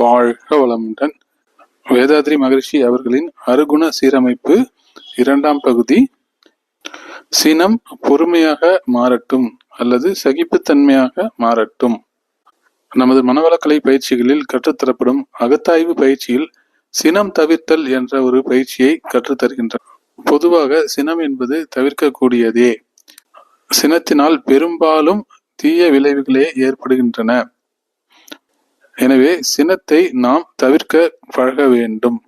வாழ்க வளமுடன். வேதாத்ரி மகிழ்ச்சி அவர்களின் அருகுண சீரமைப்பு இரண்டாம் பகுதி. சினம் பொறுமையாக மாறட்டும் அல்லது சகிப்புத்தன்மையாக மாறட்டும். நமது மனவளக்கலை பயிற்சிகளில் கற்றுத்தரப்படும் அகத்தாய்வு பயிற்சியில் சினம் தவிர்த்தல் என்ற ஒரு பயிற்சியை கற்றுத்தருகின்றனர் பொதுவாக சினம் என்பது தவிர்க்கக்கூடியதே. சினத்தினால் பெரும்பாலும் தீய விளைவுகளே ஏற்படுகின்றன. எனவே சினத்தை நாம் தவிர்க்க பழக வேண்டும்.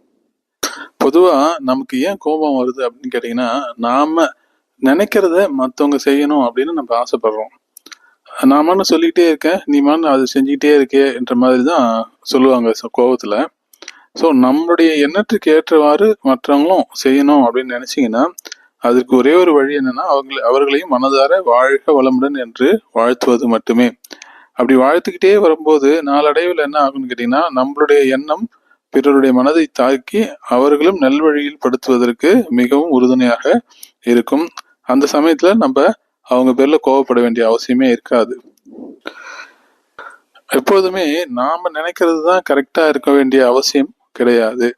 பொதுவா நமக்கு ஏன் கோபம் வருது அப்படின்னு கேட்டீங்கன்னா நாம நினைக்கிறத மற்றவங்க செய்யணும் அப்படின்னு நம்ம ஆசைப்படுறோம். நாமன்னு சொல்லிக்கிட்டே இருக்கேன் நீ மான்னு அது செஞ்சுக்கிட்டே இருக்கே என்ற மாதிரி தான் சொல்லுவாங்க கோபத்தில். ஸோ நம்மளுடைய எண்ணத்துக்கு ஏற்றவாறு மற்றவங்களும் செய்யணும் அப்படின்னு நினச்சிங்கன்னா அதற்கு ஒரே ஒரு வழி என்னன்னா அவங்களை அவர்களையும் மனதார வாழ்க வளமுடன் என்று வாழ்த்துவது மட்டுமே. அப்படி வாழ்த்துக்கிட்டே வரும்போது நாளடைவில் என்ன ஆகும்னு கேட்டீங்கன்னா நம்மளுடைய எண்ணம் பிறருடைய மனதை தாக்கி அவர்களும் நல்வழியில் படுத்துவதற்கு மிகவும் உறுதுணையாக இருக்கும். அந்த சமயத்துல நம்ம அவங்க பேர்ல கோவப்பட வேண்டிய அவசியமே இருக்காது. எப்போதுமே நாம நினைக்கிறது தான் கரெக்டா இருக்க வேண்டிய அவசியம் கிடையாது.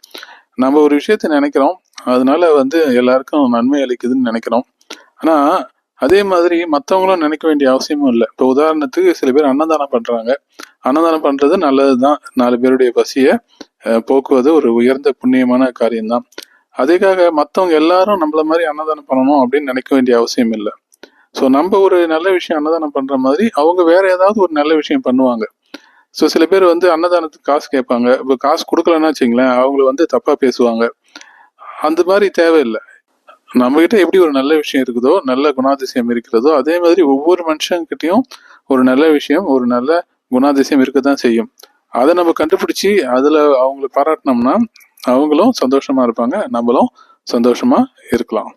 நம்ம ஒரு விஷயத்த நினைக்கிறோம் அதனால வந்து எல்லாருக்கும் நன்மை அளிக்குதுன்னு நினைக்கிறோம். ஆனா அதே மாதிரி மற்றவங்களும் நினைக்க வேண்டிய அவசியமும் இல்லை. இப்போ உதாரணத்துக்கு சில பேர் அன்னதானம் பண்ணுறாங்க அன்னதானம் பண்ணுறது நல்லது தான் நாலு பேருடைய பசியை போக்குவது ஒரு உயர்ந்த புண்ணியமான காரியம்தான். அதுக்காக மற்றவங்க எல்லாரும் நம்மள மாதிரி அன்னதானம் பண்ணணும் அப்படின்னு நினைக்க வேண்டிய அவசியம் இல்லை. ஸோ நம்ம ஒரு நல்ல விஷயம் அன்னதானம் பண்ணுற மாதிரி அவங்க வேற ஏதாவது ஒரு நல்ல விஷயம் பண்ணுவாங்க. ஸோ சில பேர் வந்து அன்னதானத்துக்கு காசு கேட்பாங்க. இப்போ காசு கொடுக்கலன்னா வச்சுங்களேன் அவங்கள வந்து தப்பாக பேசுவாங்க. அந்த மாதிரி தேவையில்லை. நம்ம கிட்ட எப்படி ஒரு நல்ல விஷயம் இருக்குதோ நல்ல குணாதிசயம் இருக்கிறதோ அதே மாதிரி ஒவ்வொரு மனுஷங்கிட்டையும் ஒரு நல்ல விஷயம் ஒரு நல்ல குணாதிசயம் இருக்க தான் செய்யும். அதை நம்ம கண்டுபிடிச்சி அதுல அவங்கள பாராட்டினோம்னா அவங்களும் சந்தோஷமா இருப்பாங்க நம்மளும் சந்தோஷமா இருக்கலாம்.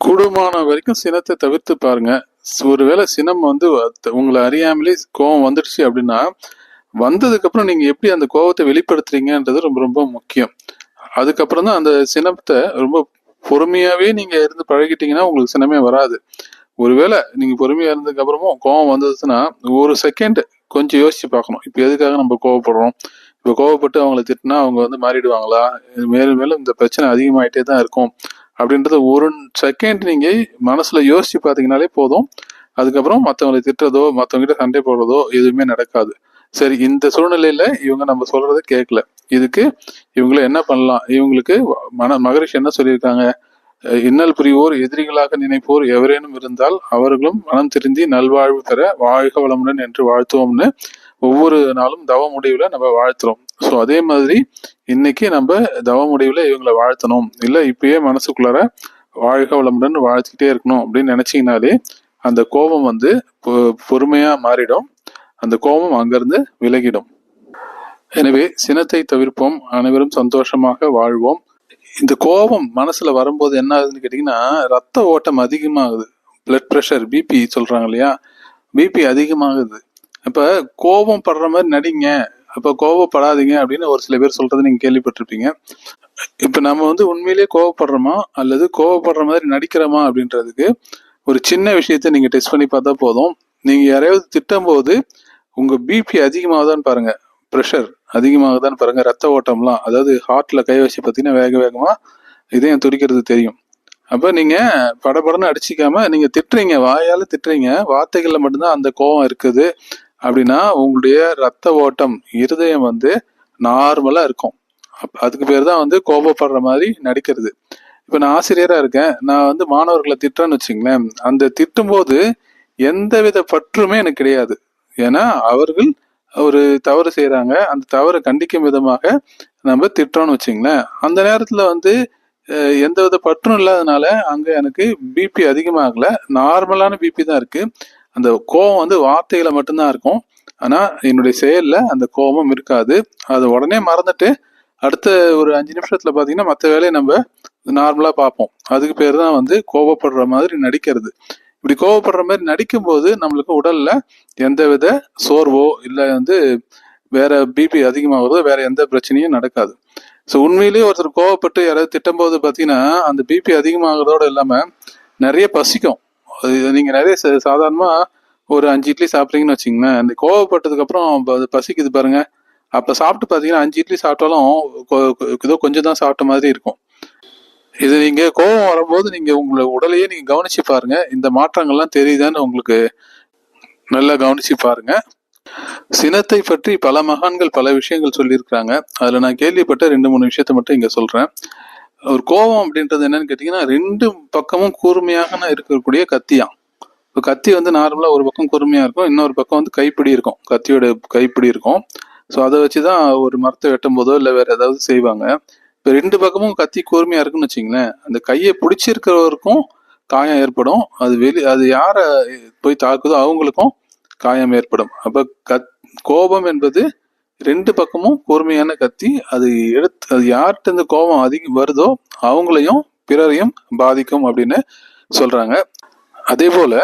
கூடுமான வரைக்கும் சினத்தை தவிர்த்து பாருங்க. ஒருவேளை சினம் வந்து உங்களை அறியாமலே கோவம் வந்துடுச்சு அப்படின்னா வந்ததுக்கு அப்புறம் நீங்க எப்படி அந்த கோவத்தை வெளிப்படுத்துறீங்கன்றது ரொம்ப ரொம்ப முக்கியம். அதுக்கப்புறம் தான் அந்த சினத்தை ரொம்ப பொறுமையாவே நீங்க இருந்து பழகிட்டீங்கன்னா உங்களுக்கு சினமே வராது. ஒருவேளை நீங்க பொறுமையா இருந்ததுக்கு அப்புறமும் கோவம் வந்ததுன்னா ஒரு செகண்ட் கொஞ்சம் யோசிச்சு பார்க்கணும். இப்போ எதுக்காக நம்ம கோவப்படுறோம்? இப்போ கோவப்பட்டு அவங்கள திட்டினா அவங்க வந்து மாறிடுவாங்களா? மேலும் மேலும் இந்த பிரச்சனை அதிகமாயிட்டே தான் இருக்கும். அப்படின்றத ஒரு செகண்ட் நீங்க மனசுல யோசிச்சு பார்த்தீங்கனாலே போதும். அதுக்கப்புறம் மற்றவங்களை திட்டுறதோ மற்றவங்க கிட்ட சண்டை போடுறதோ எதுவுமே நடக்காது. சரி இந்த சூழ்நிலையில இவங்க நம்ம சொல்றத கேட்கல. இதுக்கு இவங்கள என்ன பண்ணலாம்? இவங்களுக்கு மன மகரிஷி என்ன சொல்லியிருக்காங்க? இன்னல் புரிவோர் எதிரிகளாக நினைப்போர் எவரேனும் இருந்தால் அவர்களும் மனம் திருந்தி நல்வாழ்வு பெற வாழ்க வளமுடன் என்று வாழ்த்துவோம்னு ஒவ்வொரு நாளும் தவ முடிவுல நம்ம வாழ்த்துறோம். ஸோ அதே மாதிரி இன்னைக்கு நம்ம தவ முடிவுல இவங்களை வாழ்த்தணும். இல்லை இப்பயே மனசுக்குள்ளார வாழ்க வளமுடன் வாழ்த்திக்கிட்டே இருக்கணும் அப்படின்னு நினைச்சீங்கனாலே அந்த கோபம் வந்து பொ- பொறுமையா மாறிடும். அந்த கோபம் அங்கிருந்து விலகிடும். எனவே சினத்தை தவிர்ப்போம் அனைவரும் சந்தோஷமாக வாழ்வோம். இந்த கோபம் மனசுல வரும்போது என்ன ஆகுதுன்னு கேட்டீங்கன்னா ரத்த ஓட்டம் அதிகமாகுது. பிளட் ப்ரெஷர் பிபி சொல்றாங்க இல்லையா? பிபி அதிகமாகுது. அப்ப கோபம் படுற மாதிரி நடிங்க. அப்ப கோபப்படாதீங்க அப்படின்னு ஒரு சில பேர் சொல்றதை நீங்க கேள்விப்பட்டிருப்பீங்க. இப்ப நம்ம வந்து உண்மையிலேயே கோவப்படுறோமா அல்லது கோவப்படுற மாதிரி நடிக்கிறோமா அப்படின்றதுக்கு ஒரு சின்ன விஷயத்த நீங்க டெஸ்ட் பண்ணி பார்த்தா போதும். நீங்க யாரையாவது திட்டும் போது உங்கள் பிபி அதிகமாகுதான்னு பாருங்க. ப்ரெஷர் அதிகமாகுதான்னு பாருங்க. ரத்த ஓட்டம்லாம் அதாவது ஹார்ட்டில் கை வச்சு பார்த்தீங்கன்னா வேக வேகமாக இதயம் துடிக்கிறது தெரியும். அப்போ நீங்கள் படபடன்னு அடிச்சிக்காமல் நீங்கள் திட்டுறீங்க வாயால் திட்டுறீங்க வார்த்தைகளில் மட்டும்தான் அந்த கோபம் இருக்குது. அப்படின்னா உங்களுடைய ரத்த ஓட்டம் இருதயம் வந்து நார்மலாக இருக்கும். அப் அதுக்கு பேர் தான் வந்து கோபப்படுற மாதிரி நடிக்கிறது. இப்போ நான் ஆசிரியராக இருக்கேன். நான் வந்து மாணவர்களை திட்டுறேன்னு வச்சுங்களேன் அந்த திட்டும்போது எந்தவித பற்றுமே எனக்கு கிடையாது. ஏன்னா அவர்கள் ஒரு தவறு செய்கிறாங்க அந்த தவறை கண்டிக்கும் விதமாக நம்ம திட்டோன்னு வச்சுங்களேன். அந்த நேரத்தில் வந்து எந்த வித பற்றும் இல்லாதனால அங்கே எனக்கு பிபி அதிகமாகல. நார்மலான பிபி தான் இருக்குது அந்த கோபம் வந்து வார்த்தைகளை மட்டும்தான் இருக்கும். ஆனால் என்னுடைய செயலில் அந்த கோபம் இருக்காது. அதை உடனே மறந்துட்டு அடுத்த ஒரு அஞ்சு நிமிஷத்தில் பார்த்தீங்கன்னா மற்ற வேலையை நம்ம நார்மலாக பார்ப்போம். அதுக்கு பேர் தான் வந்து கோபப்படுற மாதிரி நடிக்கிறது. இப்படி கோபப்படுற மாதிரி நடிக்கும்போது நம்மளுக்கு உடல்ல எந்தவித சோர்வோ இல்லை வந்து வேற பிபி அதிகமாகிறதோ வேற எந்த பிரச்சனையும் நடக்காது. ஸோ உண்மையிலேயே ஒருத்தர் கோவப்பட்டு யாராவது திட்டும்போது பார்த்தீங்கன்னா அந்த பிபி அதிகமாகிறதோட இல்லாம நிறைய பசிக்கும். நீங்க நிறைய சாதாரணமா ஒரு அஞ்சு இட்லி சாப்பிட்றீங்கன்னு வச்சுங்களேன் அந்த கோவப்பட்டதுக்கு அப்புறம் அது பசிக்குது பாருங்க. அப்போ சாப்பிட்டு பார்த்தீங்கன்னா அஞ்சு இட்லி சாப்பிட்டாலும் ஏதோ கொஞ்சம் தான் சாப்பிட்ட மாதிரி இருக்கும். இது நீங்க கோபம் வரும்போது நீங்க உங்களை உடலையே நீங்க கவனிச்சு பாருங்க. இந்த மாற்றங்கள்லாம் தெரியுதான்னு உங்களுக்கு நல்லா கவனிச்சு பாருங்க. சினத்தை பற்றி பல மகான்கள் பல விஷயங்கள் சொல்லியிருக்கிறாங்க. அதுல நான் கேள்விப்பட்ட ரெண்டு மூணு விஷயத்த மட்டும் இங்க சொல்றேன். ஒரு கோபம் அப்படின்றது என்னன்னு கேட்டீங்கன்னா ரெண்டு பக்கமும் கூர்மையாக இருக்கக்கூடிய கத்தியான் இப்போ கத்தி வந்து நார்மலாக ஒரு பக்கம் கூர்மையாக இருக்கும் இன்னொரு பக்கம் வந்து கைப்பிடி இருக்கும். கத்தியோட கைப்பிடி இருக்கும். ஸோ அதை வச்சு தான் ஒரு மரத்தை வெட்டும் போதோ இல்லை வேற ஏதாவது செய்வாங்க. இப்போ ரெண்டு பக்கமும் கத்தி கூர்மையாக இருக்குன்னு வச்சுங்களேன் அந்த கையை பிடிச்சிருக்கிறவருக்கும் காயம் ஏற்படும். அது வெளி அது யாரை போய் தாக்குதோ அவங்களுக்கும் காயம் ஏற்படும். அப்போ கத் கோபம் என்பது ரெண்டு பக்கமும் கூர்மையான கத்தி. அது எடுத்து அது யார்கிட்ட இந்த கோபம் அதிகம் வருதோ அவங்களையும் பிறரையும் பாதிக்கும் அப்படின்னு சொல்றாங்க. அதே போல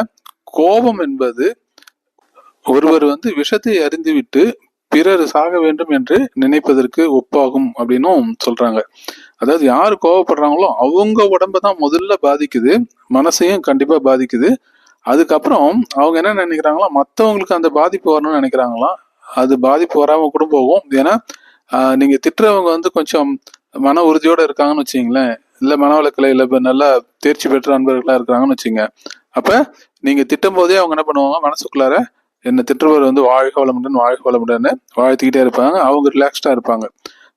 கோபம் என்பது ஒருவர் வந்து விஷத்தை அறிந்துவிட்டு பிறர் சாக வேண்டும் என்று நினைப்பதற்கு ஒப்பாகும் அப்படின்னும் சொல்றாங்க. அதாவது யார் கோவப்படுறாங்களோ அவங்க உடம்ப தான் முதல்ல பாதிக்குது மனசையும் கண்டிப்பா பாதிக்குது. அதுக்கப்புறம் அவங்க என்ன நினைக்கிறாங்களா மற்றவங்களுக்கு அந்த பாதிப்பு வரணும்னு நினைக்கிறாங்களா அது பாதிப்பு வராம கூட போகும். ஏன்னா நீங்க திட்டுறவங்க வந்து கொஞ்சம் மன உறுதியோட இருக்காங்கன்னு வச்சுங்களேன் இல்ல மனவளக்கில் இல்ல நல்லா தேர்ச்சி பெற்ற அன்பர்களா இருக்கிறாங்கன்னு வச்சுங்க அப்ப நீங்க திட்டும் போதே அவங்க என்ன பண்ணுவாங்க மனசுக்குள்ளார என்னை திட்டுறவர் வந்து வாழ்க வளமுடன் வாழ்க வளமுடன்னு வாழ்த்திக்கிட்டே இருப்பாங்க. அவங்க ரிலாக்ஸ்டாக இருப்பாங்க.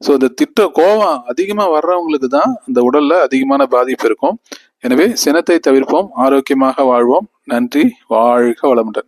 ஸோ இந்த திட்ட கோபம் அதிகமாக வர்றவங்களுக்கு தான் இந்த உடலில் அதிகமான பாதிப்பு இருக்கும். எனவே சினத்தை தவிர்ப்போம் ஆரோக்கியமாக வாழ்வோம். நன்றி வாழ்க வளமுடன்.